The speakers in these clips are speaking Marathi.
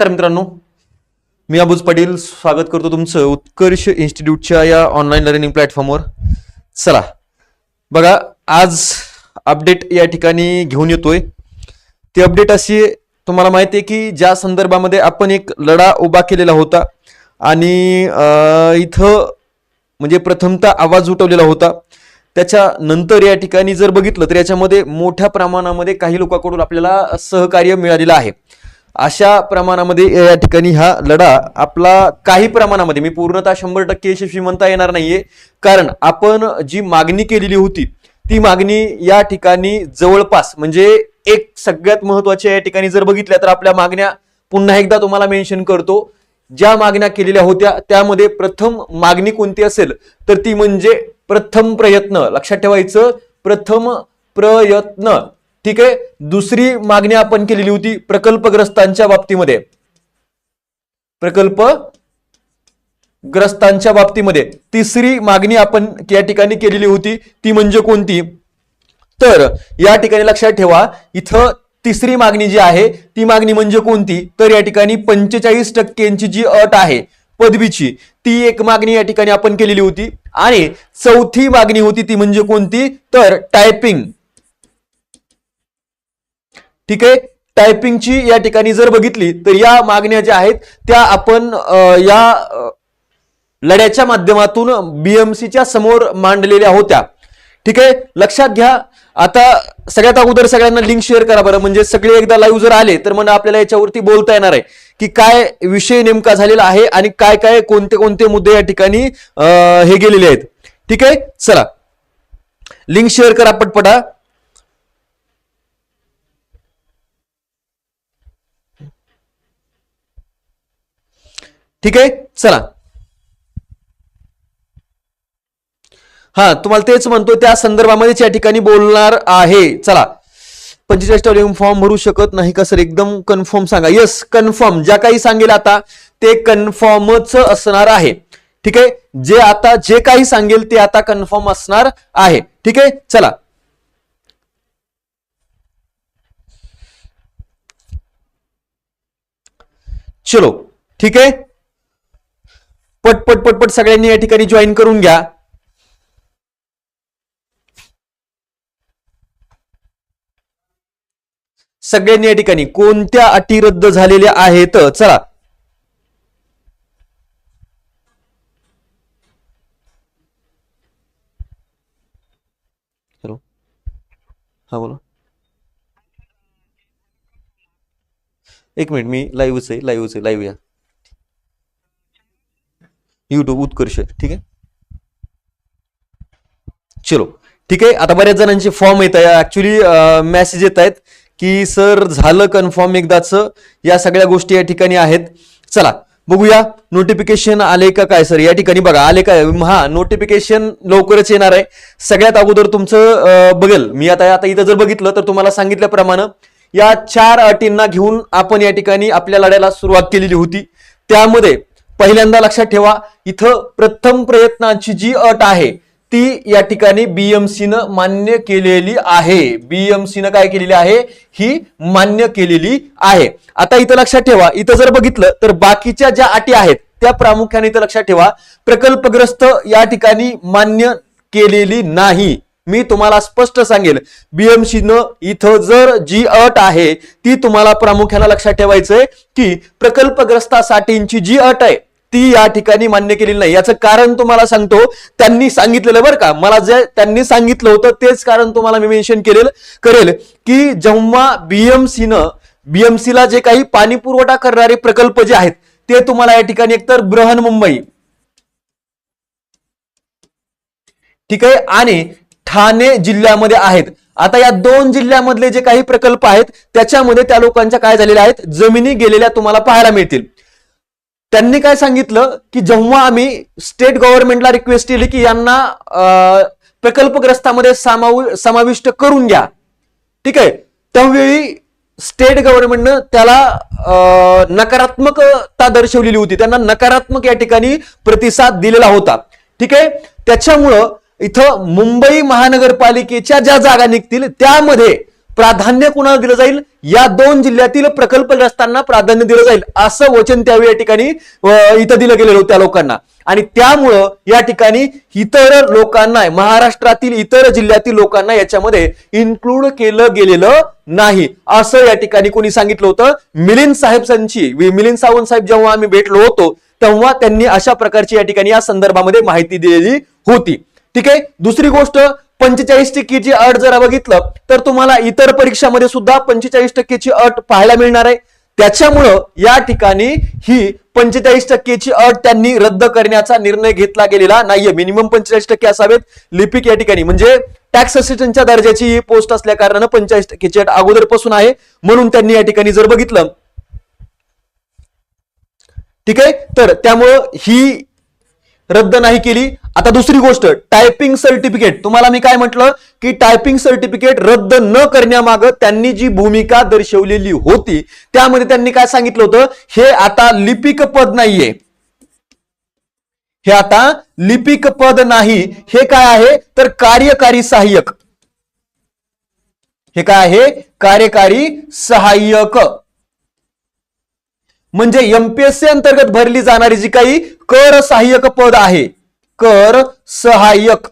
तर मित्रांनो मी अबुज पाटील स्वागत करतो तुमचं उत्कर्ष इन्स्टिट्यूटच्या या ऑनलाईन लर्निंग प्लॅटफॉर्मवर चला बघा आज अपडेट या ठिकाणी घेऊन येतोय. ती अपडेट अशी तुम्हाला माहिती आहे की ज्या संदर्भामध्ये आपण एक लढा उभा केलेला होता आणि इथं म्हणजे प्रथमता आवाज उठवलेला होता. त्याच्यानंतर या ठिकाणी जर बघितलं तर याच्यामध्ये मोठ्या प्रमाणामध्ये काही लोकांकडून आपल्याला सहकार्य मिळालेलं आहे. अशा प्रमाणामध्ये या ठिकाणी हा लढा आपला काही प्रमाणामध्ये मी पूर्णतः शंभर टक्के यशस्वी म्हणता येणार नाहीये. कारण आपण जी मागणी केलेली होती ती मागणी या ठिकाणी जवळपास म्हणजे एक सगळ्यात महत्त्वाच्या या ठिकाणी जर बघितल्या तर आपल्या मागण्या पुन्हा एकदा तुम्हाला मेन्शन करतो. ज्या मागण्या केलेल्या होत्या त्यामध्ये प्रथम मागणी कोणती असेल तर ती म्हणजे प्रथम प्रयत्न. लक्षात ठेवायचं प्रथम प्रयत्न. ठीक आहे दुसरी मागणी आपण केलेली होती प्रकल्पग्रस्तांच्या बाबतीमध्ये. प्रकल्प ग्रस्तांच्या बाबतीमध्ये. तिसरी मागणी आपण या ठिकाणी केलेली होती ती म्हणजे कोणती? तर या ठिकाणी लक्षात ठेवा इथं तिसरी मागणी जी आहे ती मागणी म्हणजे कोणती? तर या ठिकाणी पंचेचाळीस टक्क्यांची जी अट आहे पदवीची ती एक मागणी या ठिकाणी आपण केलेली होती. आणि चौथी मागणी होती ती म्हणजे कोणती? तर टायपिंग ठीक आहे? टायपिंगची या ठिकाणी जर बघितली तर या मागण्या ज्या आहेत त्या आपण या लढ्याच्या माध्यमातून बीएमसीच्या समोर मांडलेल्या होत्या. ठीक आहे? लक्षात घ्या. आता सगळ्यात अगोदर सगळ्यांना लिंक शेअर करा बरं. म्हणजे सगळे एकदा लाईव्ह जर आले तर मग आपल्याला याच्यावरती बोलता येणार आहे की काय विषय नेमका झालेला आहे आणि काय काय कोणते कोणते मुद्दे या ठिकाणी हे गेलेले आहेत. ठीक आहे? चला. लिंक शेअर करा पटपटा. ठीक आहे? चला. हा तुम्हाला तेच म्हणतो त्या संदर्भामध्येच या ठिकाणी बोलणार आहे. चला. पंचेचाळीस टक्के फॉर्म भरू शकत नाही का सर? एकदम कन्फर्म सांगा. येस कन्फर्म ज्या काही सांगेल आता ते कन्फर्मच असणार आहे. ठीक आहे? जे आता जे काही सांगेल ते आता कन्फर्म असणार आहे. ठीक आहे? चला. चलो. ठीक आहे? पटपट पटपट सगळ्यांनी या ठिकाणी जॉईन करून घ्या. सगळ्यांनी या ठिकाणी कोणत्या अटी रद्द झालेल्या आहेत? चला. हॅलो. हा बोला. एक मिनिट मी लाईव्हच आहे लाईव्हच आहे लाईव्ह या. युट्यूब उत्कर्ष ठीक आहे? चलो. ठीक आहे? आता बऱ्याच जणांचे फॉर्म येत आहे. ऍक्च्युली मेसेज येत आहेत की सर झालं कन्फर्म एकदाच. या सगळ्या गोष्टी या ठिकाणी आहेत. चला बघूया. नोटिफिकेशन आले का काय सर या ठिकाणी बघा. आले काय हा नोटिफिकेशन लवकरच येणार आहे. सगळ्यात अगोदर तुमचं बघेल. मी आता आता इथं जर बघितलं तर तुम्हाला सांगितल्याप्रमाणे या चार अटींना घेऊन आपण या ठिकाणी आपल्या लढ्याला सुरुवात केलेली होती. त्यामध्ये पहिल्यांदा लक्षात ठेवा इथं प्रथम प्रयत्नाची जी अट आहे ती या ठिकाणी बीएमसीनं मान्य केलेली आहे. बीएमसीनं काय केलेली आहे? ही मान्य केलेली आहे. आता इथं लक्षात ठेवा इथं जर बघितलं तर बाकीच्या ज्या अटी आहेत त्या प्रामुख्याने इथं लक्षात ठेवा. प्रकल्पग्रस्त या ठिकाणी मान्य केलेली नाही. मी तुम्हाला स्पष्ट सांगेल बीएमसीनं न इथं जर जी अट आहे ती तुम्हाला प्रामुख्याने लक्षात ठेवायचंय की प्रकल्पग्रस्तासाठीची जी अट आहे ती या ठिकाणी मान्य केलेली नाही. याचं कारण तुम्हाला सांगतो त्यांनी सांगितलेलं बरं का. मला जे त्यांनी सांगितलं होतं तेच कारण तुम्हाला मी मेन्शन केलेलं करेल की जेव्हा बीएमसीनं बीएमसीला जे काही पाणी पुरवठा करणारे प्रकल्प जे आहेत ते तुम्हाला या ठिकाणी एकतर ब्रहन मुंबई ठीक आहे आणि ठाणे जिल्ह्यामध्ये आहेत. आता या दोन जिल्ह्यामधले जे काही प्रकल्प आहेत त्याच्यामध्ये त्या लोकांच्या काय झालेल्या आहेत? जमिनी गेलेल्या तुम्हाला पाहायला मिळतील. त्यांनी काय सांगितलं की जेव्हा आम्ही स्टेट गव्हर्नमेंटला रिक्वेस्ट केली की यांना प्रकल्पग्रस्तामध्ये सामावू समाविष्ट करून घ्या. ठीक आहे? त्यावेळी स्टेट गव्हर्नमेंटनं त्याला नकारात्मकता दर्शवलेली होती. त्यांना नकारात्मक या ठिकाणी प्रतिसाद दिलेला होता. ठीक आहे? त्याच्यामुळं इथं मुंबई महानगरपालिकेच्या ज्या जागा निघतील त्यामध्ये प्राधान्य कुणाला दिलं जाईल? या दोन जिल्ह्यातील प्रकल्पग्रस्तांना प्राधान्य दिलं जाईल असं वचन त्यावेळी या ठिकाणी इथं दिलं गेलेलं होतं त्या लोकांना. आणि त्यामुळं या ठिकाणी इतर लोकांना महाराष्ट्रातील इतर जिल्ह्यातील लोकांना याच्यामध्ये इन्क्लूड केलं गेलेलं नाही. असं या ठिकाणी कोणी सांगितलं होतं. मिलिंद साहेबांची मिलिंद सावंत साहेब जेव्हा आम्ही भेटलो होतो तेव्हा त्यांनी अशा प्रकारची या ठिकाणी या संदर्भामध्ये माहिती दिलेली होती. ठीक आहे? दुसरी गोष्ट पंचेचाळीस टक्केची अट जर बघितलं तर तुम्हाला इतर परीक्षामध्ये सुद्धा पंचेचाळीस टक्केची अट पाहायला मिळणार आहे. त्याच्यामुळं या ठिकाणी ही पंचेचाळीस टक्केची अट त्यांनी रद्द करण्याचा निर्णय घेतला गेलेला नाहीये. मिनिमम पंचेचाळीस टक्के असावेत. लिपिक या ठिकाणी म्हणजे टॅक्स असिस्टंटच्या दर्जाची ही पोस्ट असल्या कारणानं पंचेचाळीस टक्केची अट अगोदरपासून आहे. म्हणून त्यांनी या ठिकाणी जर बघितलं ठीक आहे? तर त्यामुळं ही रद्द नाही केली. आता दुसरी गोष्ट टायपिंग सर्टिफिकेट तुम्हाला मी काय म्हटलं? की टायपिंग सर्टिफिकेट रद्द न करण्यामागं त्यांनी जी भूमिका दर्शवलेली होती त्यामध्ये त्यांनी काय सांगितलं होतं? हे आता लिपिक पद नाहीये. हे आता लिपिक पद नाही. हे काय आहे? तर कार्यकारी सहाय्यक. हे काय आहे? कार्यकारी सहाय्यक. म्हणजे एमपीएससी अंतर्गत भरली जाणारी जी काही कर सहाय्यक पद आहे कर सहाय्यक.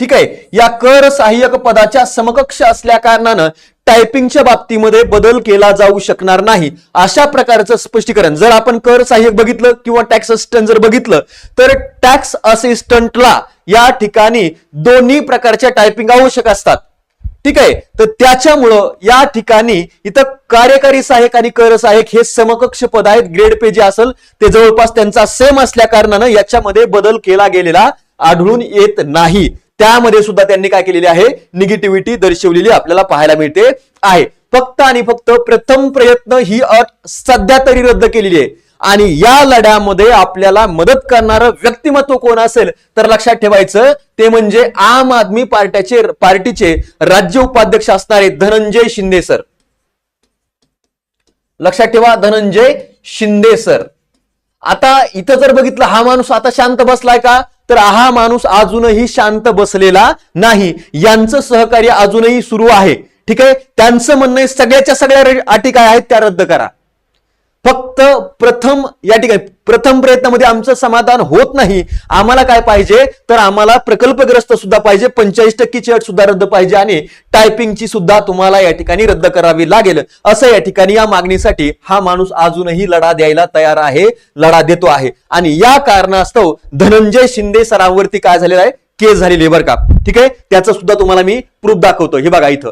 ठीक आहे? या कर सहाय्यक पदाच्या समकक्ष असल्या कारणानं टायपिंगच्या बाबतीमध्ये बदल केला जाऊ शकणार नाही. अशा प्रकारचं स्पष्टीकरण. जर आपण कर सहाय्यक बघितलं किंवा टॅक्स असिस्टंट जर बघितलं तर टॅक्स असिस्टंटला या ठिकाणी दोन्ही प्रकारच्या टायपिंग आवश्यक असतात. ठीक आहे? तर त्याच्यामुळं या ठिकाणी इथं कार्यकारी सहाय्यक आणि कर सहाय्यक हे समकक्ष पद आहेत. ग्रेड पे जे असेल ते जवळपास त्यांचा सेम असल्या कारणानं याच्यामध्ये बदल केला गेलेला आढळून येत नाही. त्यामध्ये सुद्धा त्यांनी काय केलेली आहे? निगेटिव्हिटी दर्शवलेली आपल्याला पाहायला मिळते आहे. फक्त आणि फक्त प्रथम प्रयत्न ही अट सध्या तरी रद्द केलेली आहे. आणि या लढ्यामध्ये आपल्याला मदत करणारं व्यक्तिमत्व कोण असेल तर लक्षात ठेवायचं ते म्हणजे आम आदमी पार्ट्याचे पार्टीचे राज्य उपाध्यक्ष असणारे धनंजय शिंदे सर. लक्षात ठेवा धनंजय शिंदे सर. आता इथं जर बघितलं हा माणूस आता शांत बसलाय का? तर हा माणूस अजूनही शांत बसलेला नाही. यांचं सहकार्य अजूनही सुरू आहे. ठीक आहे? त्यांचं म्हणणं आहे सगळ्याच्या सगळ्या अटी काय आहेत त्या रद्द करा. फक्त प्रथम या ठिकाणी प्रथम प्रयत्नामध्ये आमचं समाधान होत नाही. आम्हाला काय पाहिजे? तर आम्हाला प्रकल्पग्रस्त सुद्धा पाहिजे पंचेचाळीस टक्केची अट सुद्धा रद्द पाहिजे आणि टायपिंगची सुद्धा तुम्हाला या ठिकाणी रद्द करावी लागेल. असं या ठिकाणी या मागणीसाठी हा माणूस अजूनही लढा द्यायला तयार आहे लढा देतो आहे. आणि या कारणास्तव धनंजय शिंदे सरांवरती काय झालेलं आहे? केस झालेली बरं का. ठीक आहे? त्याचं सुद्धा तुम्हाला मी प्रूफ दाखवतो. हे बघा इथं.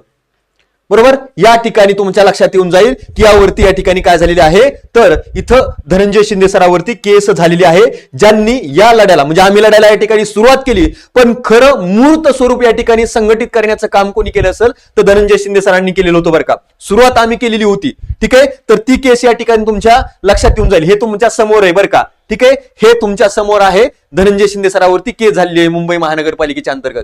बरोबर? या ठिकाणी तुमच्या लक्षात येऊन जाईल की यावरती या ठिकाणी काय झालेले आहे. तर इथं धनंजय शिंदे सरावरती केस झालेली आहे ज्यांनी या लढ्याला म्हणजे आम्ही लढ्याला या ठिकाणी सुरुवात केली पण खरं मूर्त स्वरूप या ठिकाणी संघटित करण्याचं काम कोणी केलं असेल तर धनंजय शिंदे सरांनी केलेलं होतं बरं का. सुरुवात आम्ही केलेली होती ठीक आहे? तर ती केस या ठिकाणी तुमच्या लक्षात येऊन जाईल. हे तुमच्यासमोर आहे बरं का ठीक आहे? हे तुमच्यासमोर आहे धनंजय शिंदे सरावरती केस झालेली आहे मुंबई महानगरपालिकेच्या अंतर्गत.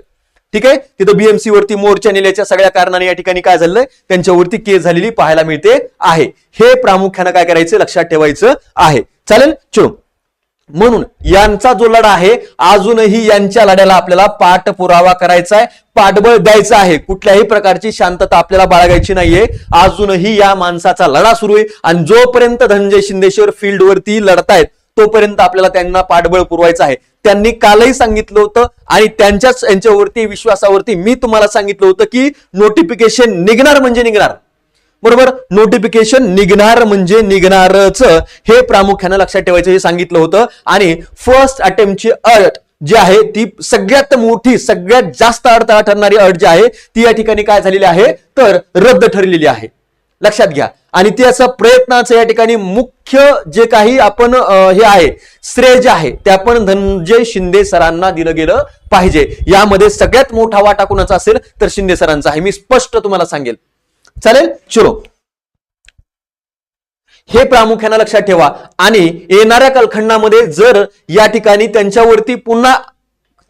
ठीक आहे? तिथं बीएमसी वरती मोर्चा नेल्याच्या सगळ्या कारणाने या ठिकाणी काय झालंय? त्यांच्यावरती केस झालेली पाहायला मिळते आहे. हे प्रामुख्यानं काय करायचं? लक्षात ठेवायचं आहे. चालेल? चलो. म्हणून यांचा जो लढा आहे अजूनही यांच्या लढ्याला आपल्याला पाठपुरावा करायचा आहे पाठबळ द्यायचं आहे. कुठल्याही प्रकारची शांतता आपल्याला बाळगायची नाहीये. अजूनही या माणसाचा लढा सुरू आहे आणि जोपर्यंत धनंजय शिंदेश्वर फील्डवरती लढतायत तोपर्यंत आपल्याला त्यांना पाठबळ पुरवायचं आहे. त्यांनी कालही सांगितलं होतं आणि त्यांच्याच यांच्यावरती विश्वासावरती मी तुम्हाला सांगितलं होतं की नोटिफिकेशन निघणार म्हणजे निघणार. बरोबर? नोटिफिकेशन निघणार म्हणजे निघणारच. हे प्रामुख्यानं लक्षात ठेवायचं हे सांगितलं होतं. आणि फर्स्ट अटेम्प्टची अट जी आहे ती सगळ्यात मोठी सगळ्यात जास्त अडथळा ठरणारी अट जी आहे ती या ठिकाणी काय झालेली आहे? तर रद्द ठरलेली आहे. लक्षात घ्या. आणि ते असं प्रयत्नाचं या ठिकाणी मुख्य जे काही आपण हे आहे श्रेय जे आहे ते आपण धनंजय शिंदे सरांना दिलं गेलं पाहिजे. यामध्ये सगळ्यात मोठा वाटा कुणाचा असेल तर शिंदे सरांचा आहे. मी स्पष्ट तुम्हाला सांगेल. चालेल? चलो हे प्रामुख्यानं लक्षात ठेवा. आणि येणाऱ्या कालखंडामध्ये जर या ठिकाणी त्यांच्यावरती पुन्हा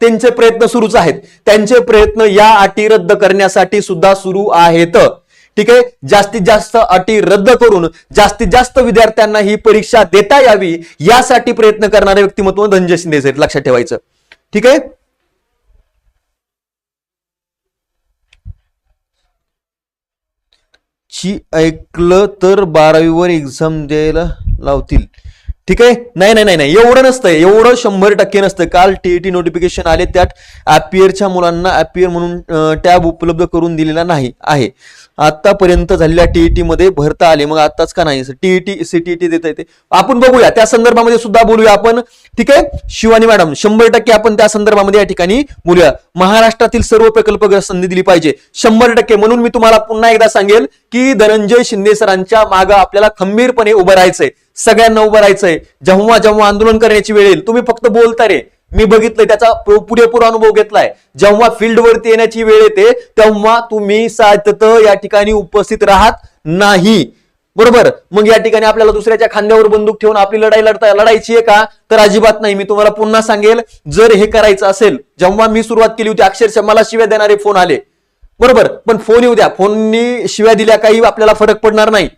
त्यांचे प्रयत्न सुरूच आहेत त्यांचे प्रयत्न या अटी रद्द करण्यासाठी सुद्धा सुरू आहेत. ठीक आहे? जास्तीत जास्त अटी रद्द करून जास्तीत जास्त विद्यार्थ्यांना ही परीक्षा देता यावी यासाठी प्रयत्न करणारे व्यक्तिमत्व धनंजय शिंदे आहेत लक्षात ठेवायचं. ठीक आहे? ची ऐकलं तर बारावीवर एक्झाम द्यायला लावतील. ठीक आहे? नाही नाही नाही नाही. एवढं नसतं एवढं शंभर टक्के नसतं काल टीईटी नोटिफिकेशन आले त्यात ॲपियरच्या मुलांना ॲपियर म्हणून टॅब उपलब्ध करून दिलेला नाही आहे. आतापर्यंत झालेल्या टीईटी मध्ये भरता आले. मग आताच का नाही? टीईटी सीटीईटी देता येते. आपण बघूया. त्या संदर्भामध्ये सुद्धा बोलूया आपण. ठीक आहे? शिवानी मॅडम शंभर टक्के आपण त्या संदर्भामध्ये या ठिकाणी बोलूया. महाराष्ट्रातील सर्व प्रकल्प संधी दिली पाहिजे. शंभर टक्के. म्हणून मी तुम्हाला पुन्हा एकदा सांगेल की धनंजय शिंदे सरांच्या मागे आपल्याला खंबीरपणे उभं राहायचंय. सगळ्यांना उभं राहायचंय. जेव्हा जेव्हा आंदोलन करण्याची वेळ येईल तुम्ही फक्त बोलता रे. मी बघितलंय त्याचा पुरेपूर अनुभव घेतलाय. जेव्हा फील्डवरती येण्याची वेळ येते तेव्हा तुम्ही सातत या ठिकाणी उपस्थित राहत नाही. बरोबर? मग या ठिकाणी आपल्याला दुसऱ्याच्या खांद्यावर बंदूक ठेवून आपली लढाई लढता लढायची आहे का? तर अजिबात नाही. मी तुम्हाला पुन्हा सांगेल जर हे करायचं असेल जेव्हा मी सुरुवात केली होती अक्षरशः मला शिव्या देणारे फोन आले. बरोबर? पण फोन येऊ द्या. फोननी शिव्या दिल्या काही आपल्याला फरक पडणार नाही.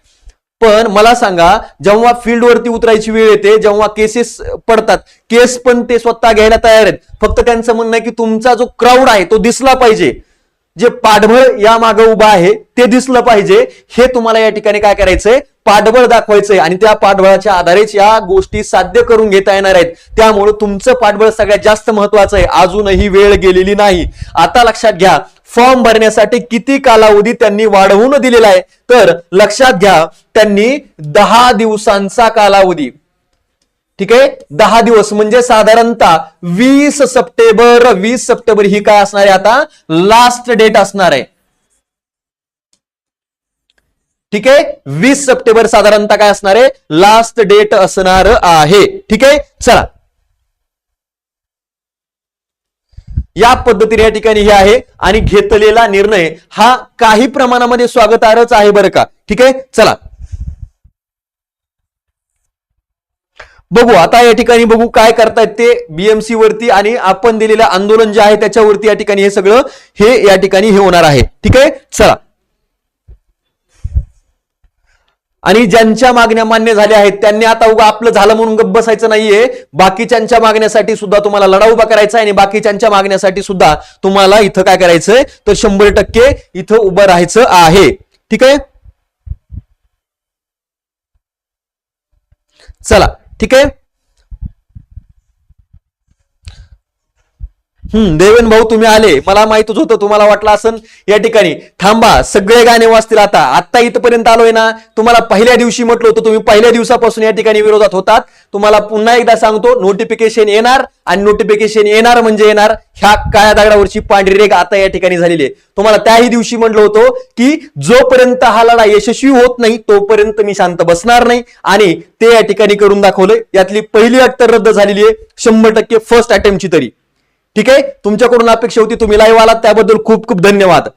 पण मला सांगा जेव्हा फील्डवरती उतरायची वेळ येते जेव्हा केसेस पडतात केस पण ते स्वतः घ्यायला तयार आहेत. फक्त त्यांचं म्हणणं आहे की तुमचा जो क्राऊड आहे तो दिसला पाहिजे. जे पाठबळ या मागे उभा आहे ते दिसलं पाहिजे. हे तुम्हाला या ठिकाणी काय करायचंय? पाठबळ दाखवायचंय आणि त्या पाठबळाच्या आधारेच या गोष्टी साध्य करून घेता येणार आहेत. त्यामुळे तुमचं पाठबळ सगळ्यात जास्त महत्वाचं आहे. अजूनही वेळ गेलेली नाही. आता लक्षात घ्या फॉर्म भरण्यासाठी किती कालावधी त्यांनी वाढवून दिलेला आहे. तर लक्षात घ्या त्यांनी दहा दिवसांचा कालावधी. ठीक आहे? दहा दिवस म्हणजे साधारणतः वीस सप्टेंबर वीस सप्टेंबर ही काय असणार आहे आता? लास्ट डेट असणार आहे. ठीक आहे? वीस सप्टेंबर साधारणतः काय असणार आहे? लास्ट डेट असणार आहे. ठीक आहे? चला. या पद्धतीने या ठिकाणी हे आहे आणि घेतलेला निर्णय हा काही प्रमाणामध्ये स्वागतार्हच आहे बरं का? ठीक आहे? चला. बघू आता या ठिकाणी बघू काय करतायत ते बीएमसी वरती आणि आपण दिलेलं आंदोलन जे आहे त्याच्यावरती या ठिकाणी हे सगळं हे या ठिकाणी हे होणार आहे. ठीक आहे? चला. आणि ज्यांच्या मागण्या मान्य झाल्या आहेत त्यांनी आता उगा आपलं झालं म्हणून गप्प बसायचं नाहीये. बाकीच्यांच्या मागण्यासाठी सुद्धा तुम्हाला लढा उभा करायचा आहे आणि बाकीच्यांच्या मागण्यासाठी सुद्धा तुम्हाला इथं काय करायचंय? तर शंभर टक्के इथं उभं राहायचं आहे. ठीक आहे? चला. ठीक आहे? देवेन भाऊ तुम्ही आले. मला माहितच होतं तुम्हाला वाटलं असं या ठिकाणी. थांबा सगळे गाणे वाचतील आता. आता इथपर्यंत आलोय ना तुम्हाला पहिल्या दिवशी म्हटलं होतं तुम्ही पहिल्या दिवसापासून या ठिकाणी विरोधात होतात. तुम्हाला पुन्हा एकदा सांगतो नोटिफिकेशन येणार आणि नोटिफिकेशन येणार म्हणजे येणार. ह्या काळ्या दगडावरची पांढरी रेग आता या ठिकाणी झालेली आहे. तुम्हाला त्याही दिवशी म्हटलं होतं की जोपर्यंत हा लढा यशस्वी होत नाही तोपर्यंत मी शांत बसणार नाही. आणि ते या ठिकाणी करून दाखवलंय. यातली पहिली अट तर रद्द झालेली आहे शंभर टक्के फर्स्ट अटेम्प्टची तरी. ठीक आहे? तुमच्याकडून अपेक्षा होती तुम्ही लाईव्ह आलात त्याबद्दल खूप खूप धन्यवाद.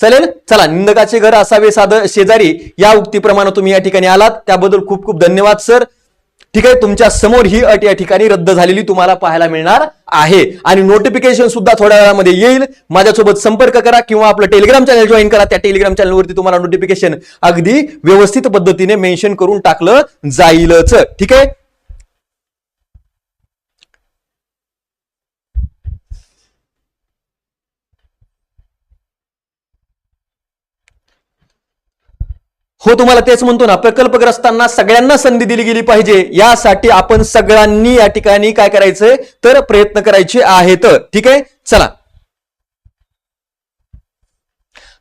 चालेल? चला निंदकाचे घर असावे साधं शेजारी या उक्तीप्रमाणे तुम्ही या ठिकाणी आलात. त्याबद्दल खूप खूप धन्यवाद सर ठीक आहे? तुमच्यासमोर ही अट या ठिकाणी रद्द झालेली तुम्हाला पाहायला मिळणार आहे. आणि नोटिफिकेशन सुद्धा थोड्या वेळामध्ये येईल. माझ्यासोबत संपर्क करा किंवा आपलं टेलिग्राम चॅनल जॉईन करा. त्या टेलिग्राम चॅनलवरती तुम्हाला नोटिफिकेशन अगदी व्यवस्थित पद्धतीने मेन्शन करून टाकलं जाईलच. ठीक आहे? हो तुम्हाला तेच म्हणतो ना प्रकल्पग्रस्तांना सगळ्यांना संधी दिली गेली पाहिजे. यासाठी आपण सगळ्यांनी या ठिकाणी काय करायचंय? तर प्रयत्न करायचे आहेत. ठीक आहे? चला.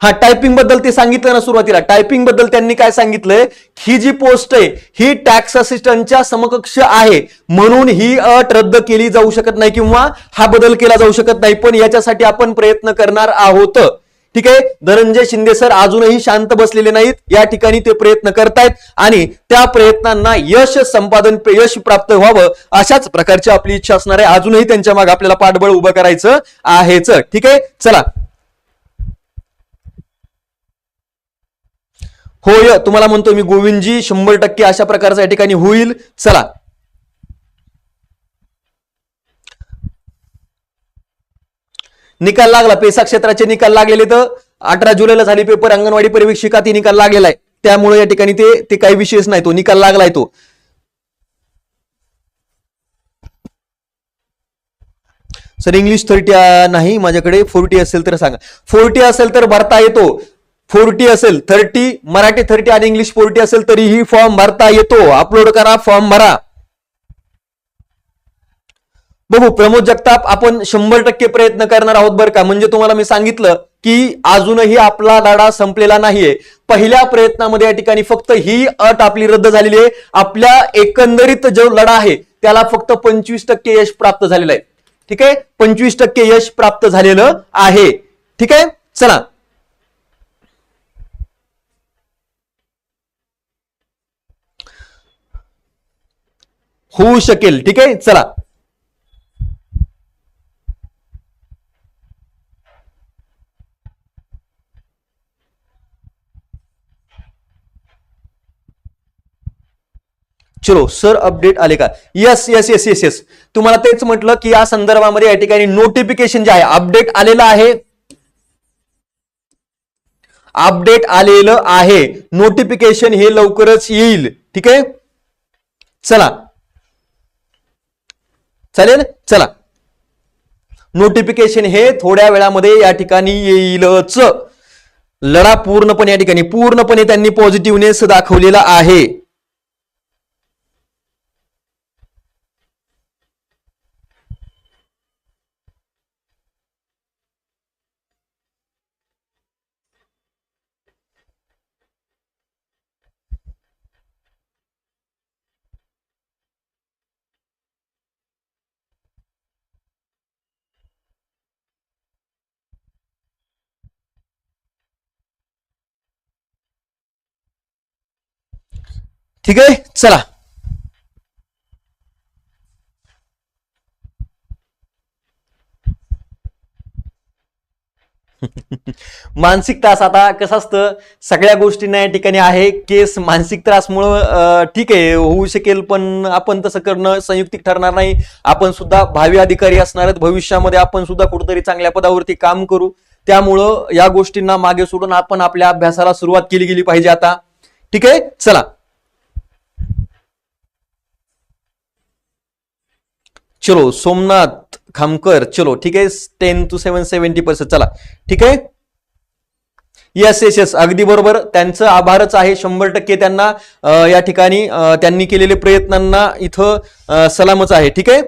हा टायपिंगबद्दल ते सांगितलं ना सुरुवातीला. टायपिंगबद्दल त्यांनी काय सांगितलंय? ही जी पोस्ट आहे ही टॅक्स असिस्टंटच्या समकक्ष आहे. म्हणून ही अट रद्द केली जाऊ शकत नाही किंवा हा बदल केला जाऊ शकत नाही. पण याच्यासाठी आपण प्रयत्न करणार आहोत. ठीक आहे? धनंजय शिंदे सर अजूनही शांत बसलेले नाहीत. या ठिकाणी ते प्रयत्न करतायत आणि त्या प्रयत्नांना यश संपादन यश प्राप्त व्हावं अशाच प्रकारची आपली इच्छा असणार आहे. अजूनही त्यांच्या मागे आपल्याला पाठबळ उभं करायचं आहेच. ठीक आहे? चला. होय तुम्हाला म्हणतो मी गोविंदजी शंभर टक्के अशा प्रकारचा या ठिकाणी होईल. चला. निकाल लागला. पेसा क्षेत्राचे निकाल लागलेले तर अठरा जुलैला झाली पेपर अंगणवाडी पर्यवेक्षिका ती निकाल लागलेला आहे. त्यामुळे या ठिकाणी ते ते काही विशेष नाही. तो निकाल लागलाय तो. सर इंग्लिश थर्टी नाही. माझ्याकडे फोर्टी असेल तर सांगा. फोर्टी असेल तर भरता येतो. फोर्टी असेल थर्टी मराठी थर्टी आणि इंग्लिश फोर्टी असेल तरीही फॉर्म भरता येतो. अपलोड करा फॉर्म भरा. बघू प्रमोद जगताप आपण शंभर टक्के प्रयत्न करणार आहोत बरं का. म्हणजे तुम्हाला मी सांगितलं की अजूनही आपला लढा संपलेला नाहीये. पहिल्या प्रयत्नामध्ये या ठिकाणी फक्त ही अट आपली रद्द झालेली आहे. आपल्या एकंदरीत जो लढा आहे त्याला फक्त पंचवीस टक्के यश प्राप्त झालेलं आहे. ठीक आहे? पंचवीस टक्के यश प्राप्त झालेलं आहे. ठीक आहे? चला. होऊ शकेल. ठीक आहे? चला. चलो सर अपडेट आले का? Yes yes yes yes yes तुम्हाला तेच म्हटलं की या संदर्भामध्ये या ठिकाणी नोटिफिकेशन जे आहे अपडेट आलेलं आहे. अपडेट आलेलं आहे. नोटिफिकेशन हे लवकरच येईल. ठीक आहे? चला. चालेल? चला. नोटिफिकेशन हे थोड्या वेळामध्ये या ठिकाणी येईलच. लढा पूर्णपणे या ठिकाणी पूर्णपणे त्यांनी पॉझिटिव्हनेस दाखवलेला आहे. ठीक आहे? चला. मानसिक त्रास आता कसं असतं? सगळ्या गोष्टींना या ठिकाणी आहे. केस मानसिक त्रासमुळं ठीक आहे होऊ शकेल पण आपण तसं करणं संयुक्तिक ठरणार नाही. आपण सुद्धा भावी अधिकारी असणार आहेत. भविष्यामध्ये आपण सुद्धा कुठेतरी चांगल्या पदावरती काम करू. त्यामुळं या गोष्टींना मागे सोडून आपण आपल्या अभ्यासाला सुरुवात केली गेली पाहिजे आता. ठीक आहे? चला. चलो सोमनाथ खामकर चलो ठीक आहे? Ten two seven seventy percent चला ठीक आहे? येस येस येस अगदी बरोबर. त्यांचं आभारच आहे शंभर टक्के त्यांना या ठिकाणी त्यांनी केलेले प्रयत्नांना इथं सलामच आहे ठीक आहे?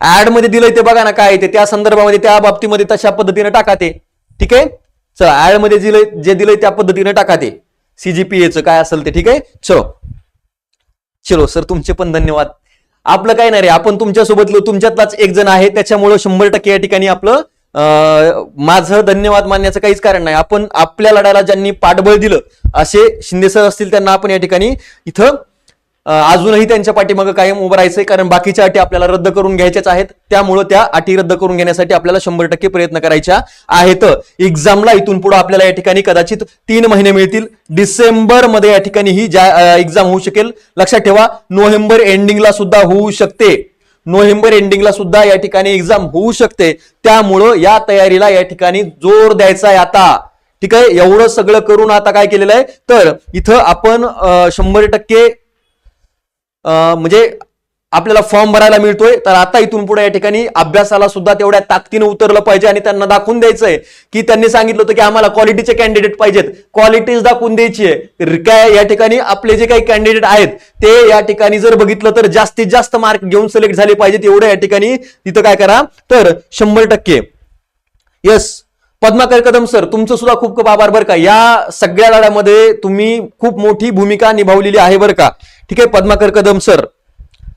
ऍडमध्ये दिलंय ते बघा ना काय ते. त्या संदर्भामध्ये त्या बाबतीमध्ये तशा पद्धतीने टाका ते. ठीक आहे? चला ऍडमध्ये दिलंय जे दिलंय त्या पद्धतीने टाका ते. सीजीपीएचं काय असेल ते ठीक आहे? चलो. चलो सर तुमचे पण धन्यवाद. आपलं काय नाही रे आपण तुमच्यासोबतलो तुमच्यातलाच एक जण आहे त्याच्यामुळं शंभर टक्के या ठिकाणी आपलं माझं धन्यवाद मानण्याचं काहीच कारण नाही. आपण आपल्या लढ्याला ज्यांनी पाठबळ दिलं असे शिंदे सर असतील त्यांना आपण या ठिकाणी इथं अजूनही त्यांच्या पाठीमागं कायम उभं राहायचंय कारण बाकीच्या अटी आपल्याला रद्द करून घ्यायच्याच आहेत. त्यामुळं त्या अटी रद्द करून घेण्यासाठी आपल्याला शंभर टक्के प्रयत्न करायच्या आहेत. एक्झामला इथून पुढे आपल्याला या ठिकाणी कदाचित तीन महिने मिळतील. डिसेंबरमध्ये या ठिकाणी ही ज्या एक्झाम होऊ शकेल. लक्षात ठेवा नोव्हेंबर एंडिंगला सुद्धा होऊ शकते. नोव्हेंबर एंडिंगला सुद्धा या ठिकाणी एक्झाम होऊ शकते. त्यामुळं या तयारीला या ठिकाणी जोर द्यायचा आहे आता. ठीक आहे? एवढं सगळं करून आता काय केलेलं आहे? तर इथं आपण शंभर टक्के म्हणजे आपल्याला फॉर्म भरायला मिळतोय तर आता इथून पुढे या ठिकाणी अभ्यासाला सुद्धा तेवढ्या ताकदीनं उतरलं पाहिजे आणि त्यांना दाखवून द्यायचंय. की त्यांनी सांगितलं होतं की आम्हाला क्वालिटीचे कॅन्डिडेट पाहिजेत. क्वालिटीज दाखवून द्यायची आहे. काय या ठिकाणी आपले जे काही कॅन्डिडेट आहेत ते या ठिकाणी जर बघितलं तर जास्तीत जास्त मार्क घेऊन सिलेक्ट झाले पाहिजेत एवढं या ठिकाणी तिथं काय करा. तर शंभर टक्के. येस पद्माकर कदम सर तुमचं सुद्धा खूप खूप आभार बरं का. या सगळ्या लढ्यामध्ये तुम्ही खूप मोठी भूमिका निभावलेली आहे बरं का. ठीक आहे पद्माकर कदम सर.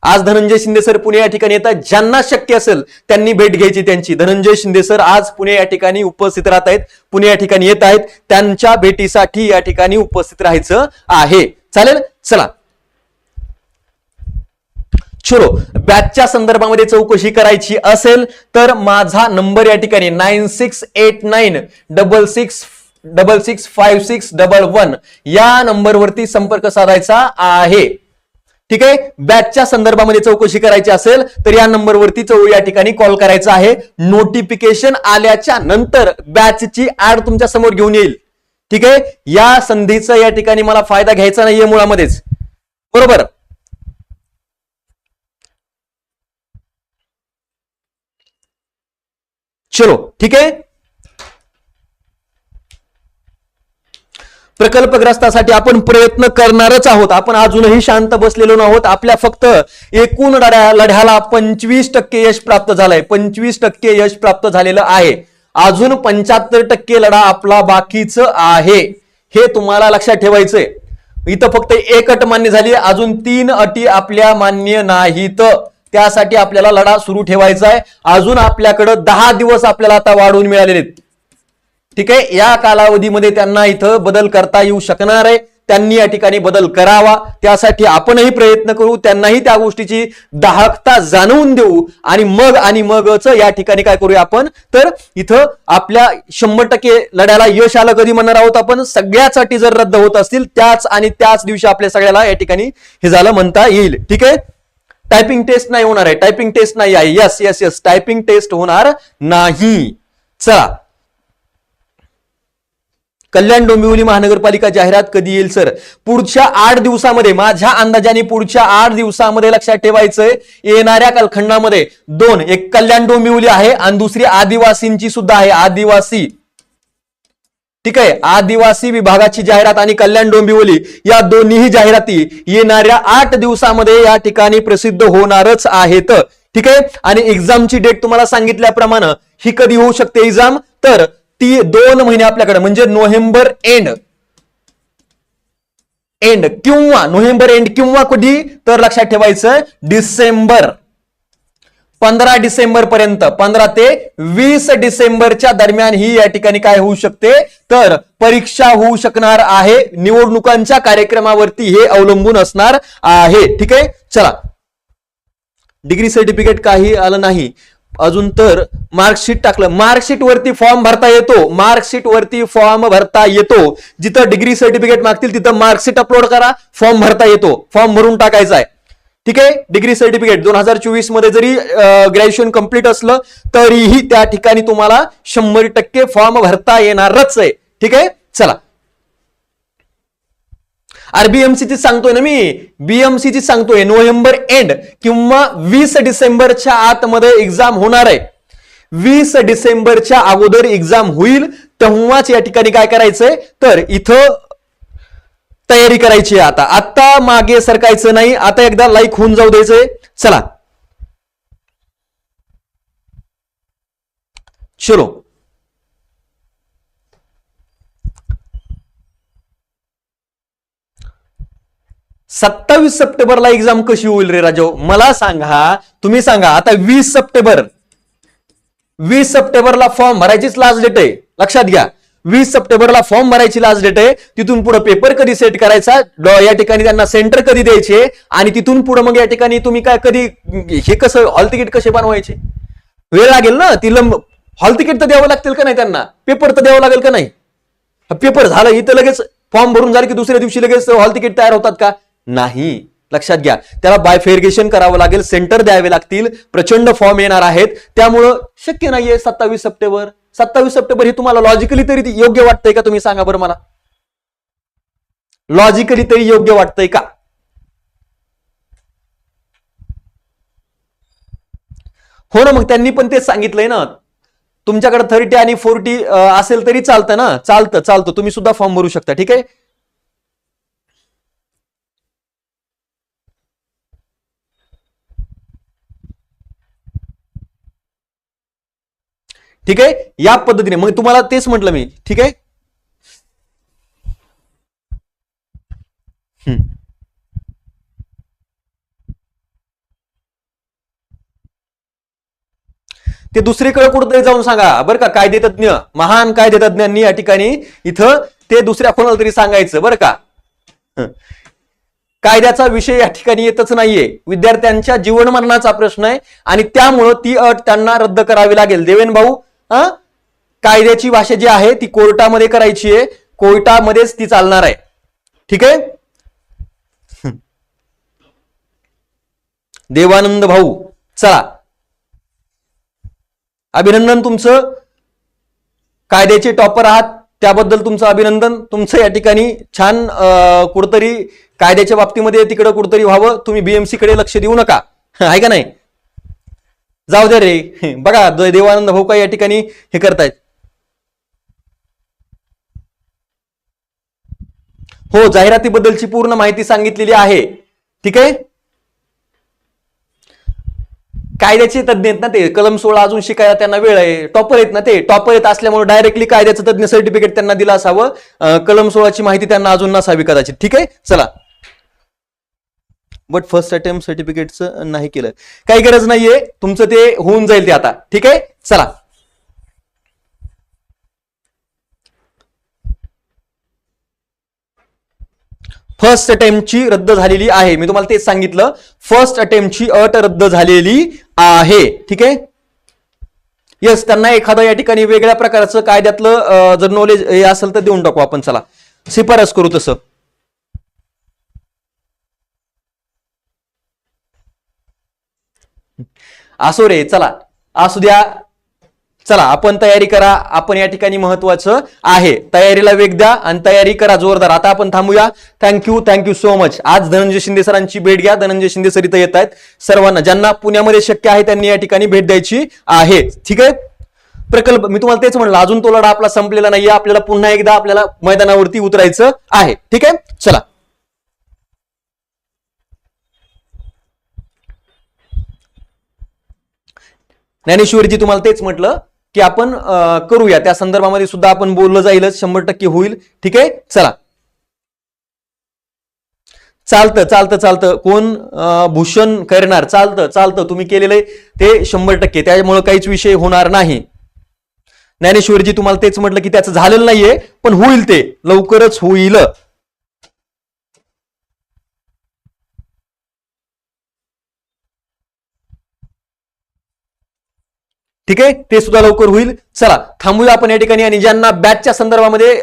आज धनंजय शिंदे सर पुणे या ठिकाणी येतात. ज्यांना शक्य असेल त्यांनी भेट घ्यायची त्यांची. धनंजय शिंदे सर आज पुणे या ठिकाणी उपस्थित राहत आहेत. पुणे या ठिकाणी येत आहेत. त्यांच्या भेटीसाठी या ठिकाणी उपस्थित राहायचं आहे. चालेल? चला. चलो बॅचच्या संदर्भामध्ये चौकशी करायची असेल तर माझा नंबर या ठिकाणी nine six eight nine double six double six five six double one या नंबरवरती संपर्क साधायचा आहे. ठीक? आहे बॅचच्या संदर्भामध्ये चौकशी करायची असेल तर या नंबरवरती चौ या ठिकाणी कॉल करायचा आहे. नोटिफिकेशन आल्याच्यानंतर बॅचची ऍड तुमच्यासमोर घेऊन येईल. ठीक? आहे या संधीचा या ठिकाणी मला फायदा घ्यायचा नाहीये मुळामध्येच. बरोबर? चलो. ठीक? आहे प्रकल्पग्रस्तासाठी आपण प्रयत्न करणारच आहोत. आपण अजूनही शांत बसलेलो आहोत आपल्या फक्त एकूण लढ्या लढ्याला पंचवीस टक्के यश प्राप्त झालंय. पंचवीस टक्के यश प्राप्त झालेलं आहे. अजून पंच्याहत्तर टक्के लढा आपला बाकीच आहे. हे तुम्हाला लक्षात ठेवायचंय. इथं फक्त एक अट मान्य झाली. अजून तीन अटी आपल्या मान्य नाहीत. त्यासाठी आपल्याला लढा सुरू ठेवायचा आहे. अजून आपल्याकडं दहा दिवस आपल्याला आता वाढवून मिळालेले आहेत. ठीक आहे? या कालावधीमध्ये त्यांना इथं बदल करता येऊ शकणार आहे. त्यांनी या ठिकाणी बदल करावा. त्यासाठी आपणही प्रयत्न करू. त्यांनाही त्या गोष्टीची दाहकता जाणवून देऊ. आणि मग आणि मगच या ठिकाणी काय करूया आपण? तर इथं आपल्या शंभर टक्के लढ्याला यश आलं कधी म्हणणार आहोत आपण? सगळ्याच अटी जर रद्द होत असतील त्याच आणि त्याच दिवशी आपल्या सगळ्याला या ठिकाणी हे झालं म्हणता येईल. ठीक आहे? टायपिंग टेस्ट नाही होणार आहे. टायपिंग टेस्ट नाही आहे. Yes yes yes typing test होणार नाही. चला. कल्याण डोंबिवली महानगरपालिका जाहिरात कधी येईल सर? पुढच्या आठ दिवसामध्ये माझ्या अंदाजाने पुढच्या आठ दिवसामध्ये लक्षात ठेवायचंय येणाऱ्या कालखंडामध्ये दोन एक कल्याण डोंबिवली आहे आणि दुसरी आदिवासींची सुद्धा आहे आदिवासी. ठीक आहे आदिवासी विभागाची जाहिरात आणि कल्याण डोंबिवली या दोन्हीही जाहिराती येणाऱ्या आठ दिवसामध्ये या ठिकाणी प्रसिद्ध होणारच आहेत. ठीक आहे आणि एक्झामची डेट तुम्हाला सांगितल्याप्रमाणे ही कधी होऊ शकते एक्झाम तर ती दोन महिने आपल्याकडे म्हणजे नोव्हेंबर एंड एंड किंवा नोव्हेंबर एंड किंवा कधी तर लक्षात ठेवायचं डिसेंबर. पंधरा डिसेंबर पर्यंत पंधरा ते वीस डिसेंबरच्या दरम्यान ही या ठिकाणी काय होऊ शकते? तर परीक्षा होऊ शकणार आहे निवडणुकांच्या कार्यक्रमावरती हे अवलंबून असणार आहे. ठीक आहे? चला. डिग्री सर्टिफिकेट काही आलं नाही. अजून तर मार्कशीट टाकलं. मार्कशीट वरती फॉर्म भरता येतो. मार्कशीट वरती फॉर्म भरता येतो. जिथं डिग्री सर्टिफिकेट मागतील तिथं मार्कशीट अपलोड करा. फॉर्म भरता येतो. फॉर्म भरून टाकायचा आहे. ठीक आहे? डिग्री सर्टिफिकेट दोन हजार चोवीसमध्ये जरी ग्रॅज्युएशन कंप्लीट असलं तरीही त्या ठिकाणी तुम्हाला शंभर टक्के फॉर्म भरता येणारच आहे. ठीक आहे? चला. आरबीएमसीची सांगतोय ना मी. बीएमसीची सांगतोय. नोव्हेंबर एंड किंवा वीस डिसेंबरच्या आतमध्ये एक्झाम होणार आहे. वीस डिसेंबरच्या अगोदर एक्झाम होईल तेव्हाच या ठिकाणी काय करायचंय? तर इथं तयारी करायची आहे आता. आता मागे सरकायचं नाही. आता एकदा लाईक होऊन जाऊ द्यायचंय. चला. चलो सत्तावीस सप्टेंबरला एक्झाम कशी होईल रे राजो? मला सांगा तुम्ही सांगा. आता वीस सप्टेंबर. वीस सप्टेंबरला फॉर्म भरायचीच लास्ट डेट आहे. लक्षात घ्या. वीस सप्टेंबरला फॉर्म भरायची लास्ट डेट आहे. तिथून पुढे पेपर कधी सेट करायचा? या ठिकाणी त्यांना सेंटर कधी द्यायचे? आणि तिथून पुढे मग या ठिकाणी तुम्ही काय कधी हे कसं हॉल तिकीट कसे बनवायचे? वेळ लागेल ना? ती लंब हॉल तिकीट तर द्यावं लागतील का नाही त्यांना? पेपर तर द्यावं लागेल का नाही? पेपर झालं इथं लगेच फॉर्म भरून झाले की दुसऱ्या दिवशी लगेच हॉल तिकीट तयार होतात का? नाही. लक्षात घ्या. त्याला बायफेरिगेशन करावं लागेल सेंटर द्यावे लागतील प्रचंड फॉर्म येणार आहेत. त्यामुळं शक्य नाहीये सत्तावीस सप्टेंबर. सत्तावीस सप्टेंबर हे तुम्हाला लॉजिकली तरी योग्य वाटतंय का? तुम्ही सांगा बरं मला. लॉजिकली तरी योग्य वाटतंय का? हो ना मग त्यांनी पण तेच सांगितलंय ना. तुमच्याकडे थर्टी आणि फोर्टी असेल तरी चालतं ना. चालतं चालतं. तुम्ही सुद्धा फॉर्म भरू शकता ठीक आहे? ठीक आहे? या पद्धतीने. मग तुम्हाला तेच म्हटलं मी. ठीक आहे? ते दुसरीकडे कुठेतरी जाऊन सांगा. बरं का? कायदे तज्ञ महान कायदे तज्ञांनी या ठिकाणी इथं ते दुसऱ्या कोणाला तरी सांगायचं. बरं का? कायद्याचा विषय या ठिकाणी येतच नाहीये. विद्यार्थ्यांच्या जीवनमरणाचा प्रश्न आहे आणि त्यामुळं ती अट त्यांना रद्द करावी लागेल. देवेन भाऊ हा? कायद्याची भाषा जी आहे ती कोर्टामध्ये करायची आहे. कोर्टामध्येच ती चालणार आहे. ठीक आहे? देवानंद भाऊ चला. अभिनंदन तुमचं. कायद्याचे टॉपर आहात त्याबद्दल तुमचं अभिनंदन. तुमचं या ठिकाणी छान कुठतरी कायद्याच्या बाबतीमध्ये तिकडं कुठंतरी व्हावं. तुम्ही बीएमसी कडे लक्ष देऊ नका. आहे का नाही? जाऊ दे रे. बघा देवानंद भाऊ का या ठिकाणी हे करतायत. हो जाहिरातीबद्दलची पूर्ण माहिती सांगितलेली आहे. ठीक आहे? कायद्याचे तज्ञ आहेत ना ते. कलम सोळा अजून शिकायला त्यांना वेळ आहे. टॉपर आहेत ना ते. टॉपर येत असल्यामुळे डायरेक्टली कायद्याचं तज्ञ सर्टिफिकेट त्यांना दिलं असावं. कलम सोळाची माहिती त्यांना अजून नसावी कदाचित. ठीक आहे? चला. बट फर्स्ट अटेम्प्ट सर्टिफिकेटचं नाही केलं. काही गरज नाहीये. तुमचं ते होऊन जाईल ते आता. ठीक आहे? चला. फर्स्ट अटेम्प्टची रद्द झालेली आहे. मी तुम्हाला तेच सांगितलं. फर्स्ट अटेम्प्टची अट रद्द झालेली आहे. ठीक आहे? येस त्यांना एखादा या ठिकाणी वेगळ्या प्रकारचं कायद्यातलं जर नॉलेज हे असेल तर देऊन टाकू आपण. चला. शिफारस करू तसं. असो रे चला. असू द्या. चला आपण तयारी करा. आपण या ठिकाणी महत्वाचं आहे. तयारीला वेग द्या आणि तयारी करा जोरदार. आता आपण थांबूया. थँक्यू थँक्यू सो मच आज धनंजय शिंदे सरांची भेट घ्या. धनंजय शिंदे सर इथं येत आहेत सर्वांना ज्यांना पुण्यामध्ये शक्य आहे त्यांनी या ठिकाणी भेट द्यायची आहे. ठीक आहे? प्रकल्प मी तुम्हाला तेच म्हणलं अजून तो लढा आपला संपलेला नाहीये. आपल्याला पुन्हा एकदा आपल्याला मैदानावरती उतरायचं आहे. ठीक आहे? चला. ज्ञानेश्वरीजी तुम्हाला तेच म्हटलं की आपण करूया. त्या संदर्भामध्ये सुद्धा आपण बोललं जाईलच. शंभर टक्के होईल. ठीक आहे? चला. चालतं चालतं चालतं. कोण भूषण करणार? चालतं चालतं. तुम्ही केलेलं ते शंभर टक्के. त्यामुळे काहीच विषय होणार नाही. ज्ञानेश्वरजी तुम्हाला तेच म्हटलं की त्याचं झालेलं नाहीये पण होईल ते. लवकरच होईल. ठीक आहे? ते सुद्धा लवकर होईल. चला थांबूया आपण या ठिकाणी आणि ज्यांना बॅचच्या संदर्भामध्ये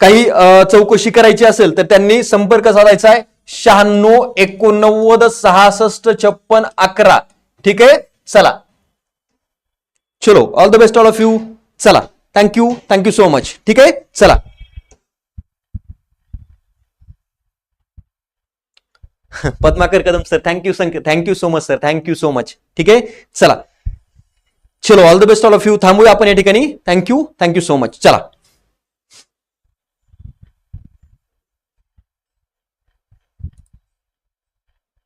काही चौकशी करायची असेल तर त्यांनी संपर्क साधायचा आहे शहाण्णव एकोणनव्वद सहासष्ट छप्पन अकरा. ठीक आहे? चला. चलो all the best all of you चला. Thank you thank you so much ठीक आहे? चला. Padmakar Kadam sir thank you thank you so much sir thank you so much ठीक आहे? चला. चलो all the best all of you थांबूया आपण या ठिकाणी. थँक्यू थँक्यू सो मच चला.